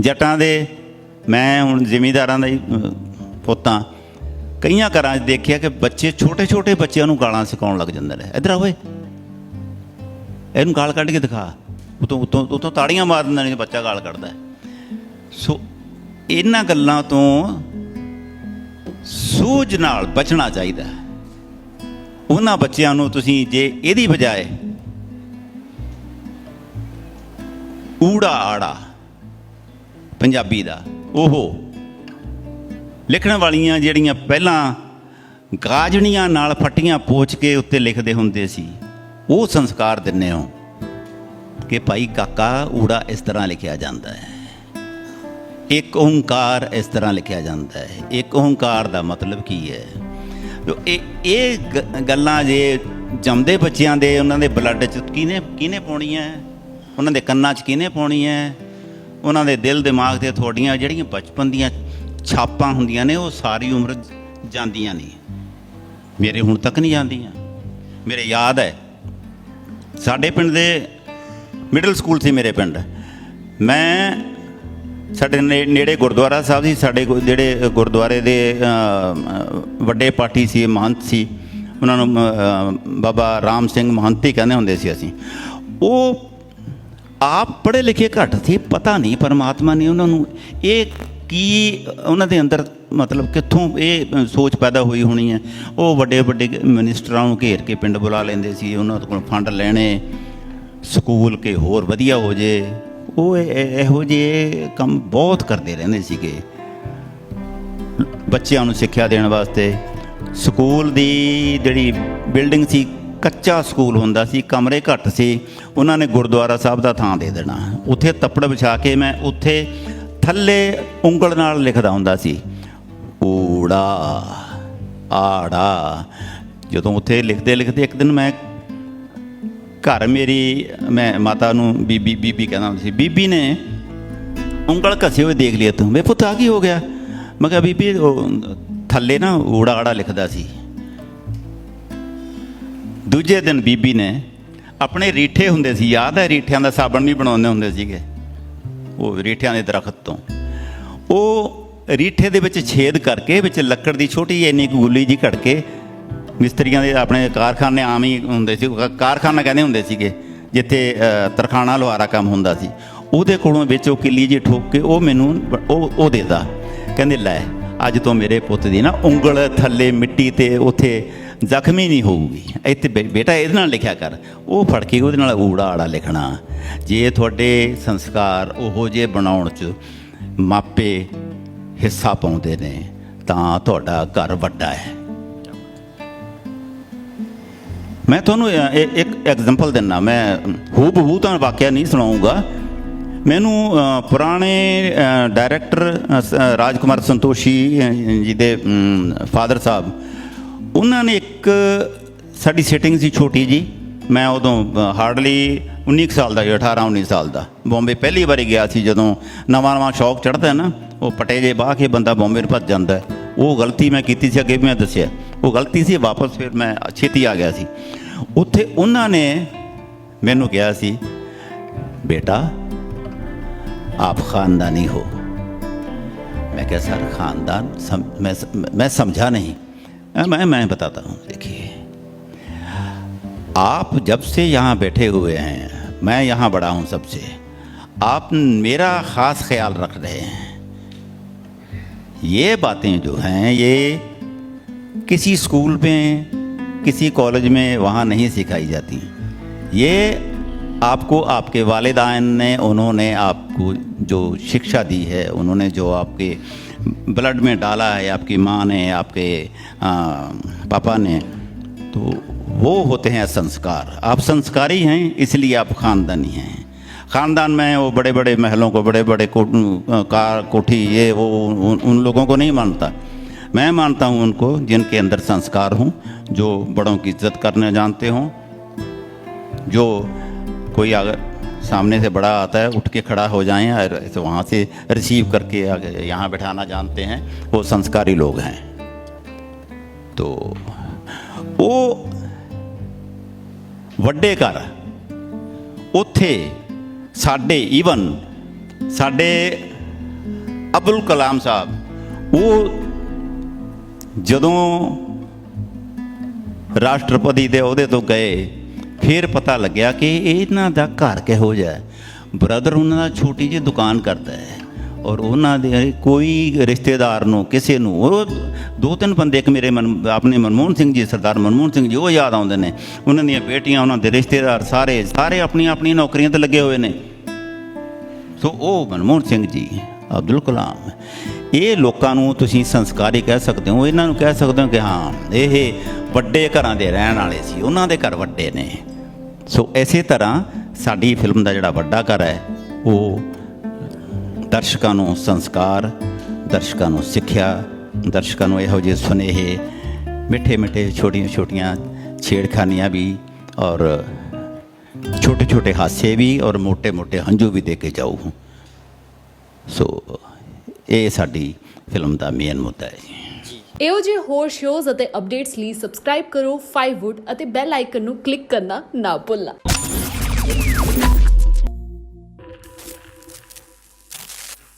ਜੱਟਾਂ ਦੇ ਮੈਂ ਹੁਣ ਜ਼ਿਮੀਂਦਾਰਾਂ ਦਾ ਹੀ ਅਹ, ਕਈਆਂ ਘਰਾਂ 'ਚ ਦੇਖਿਆ ਕਿ ਬੱਚੇ ਛੋਟੇ ਛੋਟੇ ਬੱਚਿਆਂ ਨੂੰ ਗਾਲਾਂ ਸਿਖਾਉਣ ਲੱਗ ਜਾਂਦੇ ਨੇ। ਇਧਰ ਆ ਇਹਨੂੰ ਗਾਲ ਕੱਢ ਕੇ ਦਿਖਾ। ਉਤੋਂ ਉਤੋਂ ਉਤੋਂ ਤਾੜੀਆਂ ਮਾਰ ਦਿੰਦੇ ਨੇ ਬੱਚਾ ਗਾਲ ਕੱਢਦਾ ਸੋ ਇਹਨਾਂ ਗੱਲਾਂ ਤੋਂ ਸੂਝ ਨਾਲ ਬਚਣਾ ਚਾਹੀਦਾ ਉਹਨਾਂ ਬੱਚਿਆਂ ਨੂੰ ਤੁਸੀਂ ਜੇ ਇਹਦੀ ਬਜਾਏ ਊੜਾ ਆੜਾ ਪੰਜਾਬੀ ਦਾ। ਉਹ ਲਿਖਣ ਵਾਲੀਆਂ ਜਿਹੜੀਆਂ ਪਹਿਲਾਂ ਗਾਜਣੀਆਂ ਨਾਲ ਫੱਟੀਆਂ ਪੋਚ ਕੇ ਉੱਤੇ ਲਿਖਦੇ ਹੁੰਦੇ ਸੀ, ਉਹ ਸੰਸਕਾਰ ਦਿੰਨੇ ਹੋ ਕਿ ਭਾਈ ਕਾਕਾ ਊੜਾ ਇਸ ਤਰ੍ਹਾਂ ਲਿਖਿਆ ਜਾਂਦਾ ਹੈ। ਇੱਕ ਓੰਕਾਰ ਇਸ ਤਰ੍ਹਾਂ ਲਿਖਿਆ ਜਾਂਦਾ ਹੈ। ਇੱਕ ਓੰਕਾਰ ਦਾ ਮਤਲਬ ਕੀ ਹੈ? ਇਹ ਇਹ ਗੱਲਾਂ ਜੇ ਜੰਮਦੇ ਬੱਚਿਆਂ ਦੇ, ਉਹਨਾਂ ਦੇ ਬਲੱਡ 'ਚ ਕਿਹਨੇ ਕਿਹਨੇ ਪਾਉਣੀ ਹੈ? ਉਹਨਾਂ ਦੇ ਕੰਨਾਂ 'ਚ ਕਿਹਨੇ ਪਾਉਣੀ ਹੈ? ਉਹਨਾਂ ਦੇ ਦਿਲ ਦਿਮਾਗ ਤੇ ਤੁਹਾਡੀਆਂ ਜਿਹੜੀਆਂ ਬਚਪਨ ਦੀਆਂ ਛਾਪਾਂ ਹੁੰਦੀਆਂ ਨੇ, ਉਹ ਸਾਰੀ ਉਮਰ ਜਾਂਦੀਆਂ ਨਹੀਂ ਮੇਰੇ ਹੁਣ ਤੱਕ ਨਹੀਂ ਜਾਂਦੀਆਂ। ਮੇਰੇ ਯਾਦ ਹੈ, ਸਾਡੇ ਪਿੰਡ ਦੇ ਮਿਡਲ ਸਕੂਲ ਸੀ ਮੇਰੇ ਪਿੰਡ। ਮੈਂ ਸਾਡੇ ਨੇ- ਨੇੜੇ ਗੁਰਦੁਆਰਾ ਸਾਹਿਬ ਸੀ, ਸਾਡੇ ਗੁ- ਜਿਹੜੇ ਗੁਰਦੁਆਰੇ ਦੇ ਵੱਡੇ ਪਾਠੀ ਸੀ, ਮਹੰਤ ਸੀ, ਉਹਨਾਂ ਨੂੰ ਬਾਬਾ ਰਾਮ ਸਿੰਘ ਮਹੰਤ ਹੀ ਕਹਿੰਦੇ ਹੁੰਦੇ ਸੀ ਅਸੀਂ। ਉਹ ਆਪ ਪੜ੍ਹੇ ਲਿਖੇ ਘੱਟ ਸੀ, ਪਤਾ ਨਹੀਂ, ਪਰਮਾਤਮਾ ਨੇ ਉਹਨਾਂ ਨੂੰ ਇਹ ਕੀ, ਉਹਨਾਂ ਦੇ ਅੰਦਰ ਮਤਲਬ ਕਿੱਥੋਂ ਇਹ ਸੋਚ ਪੈਦਾ ਹੋਈ ਹੋਣੀ ਹੈ। ਉਹ ਵੱਡੇ ਵੱਡੇ ਮਿਨਿਸਟਰਾਂ ਨੂੰ ਘੇਰ ਕੇ ਪਿੰਡ ਬੁਲਾ ਲੈਂਦੇ ਸੀ, ਉਹਨਾਂ ਕੋਲ ਫੰਡ ਲੈਣੇ, ਸਕੂਲ ਕੇ ਹੋਰ ਵਧੀਆ ਹੋ ਜੇ। ਉਹ ਇਹੋ ਜਿਹੇ ਕੰਮ ਬਹੁਤ ਕਰਦੇ ਰਹਿੰਦੇ ਸੀਗੇ। ਬੱਚਿਆਂ ਨੂੰ ਸਿੱਖਿਆ ਦੇਣ ਵਾਸਤੇ। ਸਕੂਲ ਦੀ ਜਿਹੜੀ ਬਿਲਡਿੰਗ ਸੀ ਕੱਚਾ ਸਕੂਲ ਹੁੰਦਾ ਸੀ, ਕਮਰੇ ਘੱਟ ਸੀ, ਉਹਨਾਂ ਨੇ ਗੁਰਦੁਆਰਾ ਸਾਹਿਬ ਦਾ ਥਾਂ ਦੇ ਦੇਣਾ। ਉੱਥੇ ਤੱਪੜ ਵਿਛਾ ਕੇ ਮੈਂ ਉੱਥੇ ਥੱਲੇ ਉਂਗਲ ਨਾਲ ਲਿਖਦਾ ਹੁੰਦਾ ਸੀ, ਊੜਾ, ਆੜਾ। ਜਦੋਂ ਉੱਥੇ ਲਿਖਦੇ ਲਿਖਦੇ ਇੱਕ ਦਿਨ ਮੈਂ ਘਰ ਮੇਰੀ, ਮੈਂ ਮਾਤਾ ਨੂੰ ਬੀਬੀ ਬੀਬੀ ਕਹਿੰਦਾ ਹੁੰਦਾ ਸੀ, ਬੀਬੀ ਨੇ ਉਂਗਲ ਘਸੇ ਹੋਏ ਦੇਖ ਲਿਆ ਤੂੰ ਵੇ ਪੁੱਤ ਆ ਕੀ ਹੋ ਗਿਆ? ਮੈਂ ਕਿਹਾ, ਬੀਬੀ ਥੱਲੇ ਨਾ ਊੜਾ ਆੜਾ ਲਿਖਦਾ ਸੀ। ਦੂਜੇ ਦਿਨ ਬੀਬੀ ਨੇ ਆਪਣੇ ਰੀਠੇ ਹੁੰਦੇ ਸੀ, ਯਾਦ ਹੈ ਰੀਠਿਆਂ ਦਾ ਸਾਬਣ ਵੀ ਬਣਾਉਂਦੇ ਹੁੰਦੇ ਸੀਗੇ, ਉਹ ਰੀਠਿਆਂ ਦੇ ਦਰਖਤ ਤੋਂ। ਉਹ ਰੀਠੇ ਦੇ ਵਿੱਚ ਛੇਦ ਕਰਕੇ, ਵਿੱਚ ਲੱਕੜ ਦੀ ਛੋਟੀ ਜਿਹੀ ਇੰਨੀ ਕੁ ਗੁੱਲੀ ਜੀ ਘੜ ਕੇ, ਮਿਸਤਰੀਆਂ ਦੇ ਆਪਣੇ ਕਾਰਖਾਨੇ ਆਮ ਹੀ ਹੁੰਦੇ ਸੀ ਕਾਰਖਾਨਾ ਕਹਿੰਦੇ ਹੁੰਦੇ ਸੀਗੇ, ਜਿੱਥੇ ਤਰਖਾਣਾ ਲੁਹਾਰਾ ਕੰਮ ਹੁੰਦਾ ਸੀ। ਉਹਦੇ ਕੋਲੋਂ ਵਿੱਚ ਉਹ ਕਿੱਲੀ ਜੀ ਠੋਕ ਕੇ ਉਹ ਮੈਨੂੰ, ਉਹ ਉਹ ਦੇਦਾ। ਕਹਿੰਦੇ, ਲੈ, ਅੱਜ ਤੋਂ ਮੇਰੇ ਪੁੱਤ ਦੀ ਨਾ ਉਂਗਲ ਥੱਲੇ ਮਿੱਟੀ ਤੇ ਉੱਥੇ ਜ਼ਖਮੀ ਨਹੀਂ ਹੋਊਗੀ। ਇੱਥੇ ਬੇ- ਬੇਟਾ ਇਹਦੇ ਨਾਲ ਲਿਖਿਆ ਕਰ। ਉਹ ਫੜ ਕੇ ਉਹਦੇ ਨਾਲ ਊੜਾ ਆੜਾ ਲਿਖਣਾ। ਜੇ ਤੁਹਾਡੇ ਸੰਸਕਾਰ ਉਹੋ ਜੇ ਬਣਾਉਣ 'ਚ ਮਾਪੇ ਹਿੱਸਾ ਪਾਉਂਦੇ ਨੇ ਤਾਂ ਤੁਹਾਡਾ ਘਰ ਵੱਡਾ ਹੈ। ਮੈਂ ਤੁਹਾਨੂੰ ਇੱਕ ਐਗਜ਼ਾਮਪਲ ਦਿੰਨਾ। ਮੈਂ ਹੂ ਬਹੂ ਤਾਂ ਵਾਕਿਆ ਨਹੀਂ ਸੁਣਾਉਂਗਾ। ਮੈਨੂੰ ਪੁਰਾਣੇ ਡਾਇਰੈਕਟਰ ਅ, ਸ- ਰਾਜਕੁਮਾਰ ਸੰਤੋਸ਼ੀ ਜੀ ਦੇ ਫਾਦਰ ਸਾਹਿਬ ਉਹਨਾਂ ਨੇ ਇੱਕ ਸਾਡੀ ਸੈਟਿੰਗ ਸੀ ਛੋਟੀ ਜੀ। ਮੈਂ ਉਦੋਂ ਹਾਰਡਲੀ 19 ਸਾਲ ਦਾ 18 19 ਸਾਲ ਦਾ। ਬੰਬੇ ਪਹਿਲੀ ਵਾਰੀ ਗਿਆ ਸੀ ਜਦੋਂ ਨਵਾਂ ਨਵਾਂ ਸ਼ੌਕ ਚੜਦਾ ਨਾ, ਉਹ ਪਟੇ ਜੇ ਬਾਹ ਕੇ ਬੰਦਾ ਬੰਬੇ ਨੂੰ ਭੱਜ ਜਾਂਦਾ ਉਹ ਗਲਤੀ ਮੈਂ ਕੀਤੀ ਸੀ, ਅੱਗੇ ਵੀ ਮੈਂ ਦੱਸਿਆ। ਉਹ ਗਲਤੀ ਸੀ, ਵਾਪਸ ਫਿਰ ਮੈਂ ਛੇਤੀ ਆ ਗਿਆ ਸੀ। ਉੱਥੇ ਉਹਨਾਂ ਨੇ ਮੈਨੂੰ ਕਿਹਾ ਸੀ, ਬੇਟਾ, ਆਪ ਖਾਨਦਾਨੀ ਹੋ। ਮੈਂ ਕਿਹਾ, ਸਰ, ਖਾਨਦਾਨ ਮੈਂ ਮੈਂ ਸਮਝਾ ਨਹੀਂ। मैं मैं बताता हूँ। देखिए, आप जब से यहाँ बैठे हुए हैं, मैं यहाँ बड़ा हूँ सबसे, आप मेरा ख़ास ख्याल रख रहे हैं। ये बातें जो हैं, ये किसी स्कूल में, किसी कॉलेज में वहाँ नहीं सिखाई जाती। ये आपको आपके वालिदान ने, उन्होंने आपको जो शिक्षा दी है, उन्होंने जो आपके ब्लड में डाला है आपकी माँ ने आपके आ, पापा ने तो वो होते हैं संस्कार। आप संस्कारी हैं इसलिए आप ख़ानदानी हैं। ख़ानदान में वो बड़े बड़े महलों को बड़े बड़े को, कार कोठी ये वो उन, उन लोगों को नहीं मानता। मैं मानता हूँ उनको जिनके अंदर संस्कार हों जो बड़ों की इज़्ज़त करने जानते हों जो कोई अगर सामने से बड़ा आता है उठ के खड़ा हो जाएं और ऐसे वहाँ से रिसीव करके आगे यहाँ बैठाना जानते हैं वो संस्कारी लोग हैं तो ਉਹ ਵੱਡੇ ਘਰ ਉੱਥੇ ਸਾਡੇ ਈਵਨ ਸਾਡੇ ਅਬਦੁਲ ਕਲਾਮ ਸਾਹਿਬ ਉਹ ਜਦੋਂ ਰਾਸ਼ਟਰਪਤੀ ਦੇ ਅਹੁਦੇ ਤੋਂ ਗਏ ਫਿਰ ਪਤਾ ਲੱਗਿਆ ਕਿ ਇਹਨਾਂ ਦਾ ਘਰ ਕਿਹੋ ਜਿਹਾ ਹੈ। ਬ੍ਰਦਰ ਉਹਨਾਂ ਦਾ ਛੋਟੀ ਜਿਹੀ ਦੁਕਾਨ ਕਰਦਾ ਹੈ ਔਰ ਉਹਨਾਂ ਦੇ ਕੋਈ ਰਿਸ਼ਤੇਦਾਰ ਨੂੰ, ਕਿਸੇ ਨੂੰ, ਉਹ ਦੋ ਤਿੰਨ ਬੰਦੇ, ਇੱਕ ਮੇਰੇ ਮਨ, ਆਪਣੇ ਮਨਮੋਹਨ ਸਿੰਘ ਜੀ, ਸਰਦਾਰ ਮਨਮੋਹਨ ਸਿੰਘ ਜੀ, ਉਹ ਯਾਦ ਆਉਂਦੇ ਨੇ। ਉਹਨਾਂ ਦੀਆਂ ਬੇਟੀਆਂ, ਉਹਨਾਂ ਦੇ ਰਿਸ਼ਤੇਦਾਰ ਸਾਰੇ ਸਾਰੇ ਆਪਣੀਆਂ ਆਪਣੀਆਂ ਨੌਕਰੀਆਂ ਤੇ ਲੱਗੇ ਹੋਏ ਨੇ। ਸੋ ਉਹ ਮਨਮੋਹਨ ਸਿੰਘ ਜੀ, ਅਬਦੁਲ ਕਲਾਮ ਇਹ ਲੋਕਾਂ ਨੂੰ ਤੁਸੀਂ ਸੰਸਕਾਰੀ ਕਹਿ ਸਕਦੇ ਹੋ, ਇਹਨਾਂ ਨੂੰ ਕਹਿ ਸਕਦੇ ਹੋ ਕਿ ਹਾਂ, ਇਹ ਵੱਡੇ ਘਰਾਂ ਦੇ ਰਹਿਣ ਵਾਲੇ ਸੀ, ਉਹਨਾਂ ਦੇ ਘਰ ਵੱਡੇ ਨੇ। ਸੋ ਇਸੇ ਤਰ੍ਹਾਂ ਸਾਡੀ ਫਿਲਮ ਦਾ ਜਿਹੜਾ ਵੱਡਾ ਘਰ ਹੈ, ਉਹ ਦਰਸ਼ਕਾਂ ਨੂੰ ਸੰਸਕਾਰ, ਦਰਸ਼ਕਾਂ ਨੂੰ ਸਿੱਖਿਆ, ਦਰਸ਼ਕਾਂ ਨੂੰ ਇਹੋ ਜਿਹੇ ਸੁਨੇਹੇ ਮਿੱਠੇ ਮਿੱਠੇ ਛੋਟੀਆਂ ਛੋਟੀਆਂ ਛੇੜਖਾਨੀਆਂ ਵੀ ਔਰ ਛੋਟੇ ਛੋਟੇ ਹਾਸੇ ਵੀ ਔਰ ਮੋٹے ਮੋٹے ਹੰਝੂ ਵੀ ਦੇ ਕੇ ਜਾਊ। ਸੋ ਇਹ ਸਾਡੀ ਫਿਲਮ ਦਾ ਮੇਨ ਮੁੱਦਾ ਹੈ। ਜੀ ਇਹੋ ਜਿਹੇ ਹੋਰ ਸ਼ੋਜ਼ ਅਤੇ ਅਪਡੇਟਸ ਲਈ ਸਬਸਕ੍ਰਾਈਬ ਕਰੋ 5wood ਅਤੇ ਬੈਲ ਆਈਕਨ ਨੂੰ ਕਲਿੱਕ ਕਰਨਾ ਨਾ ਭੁੱਲਣਾ।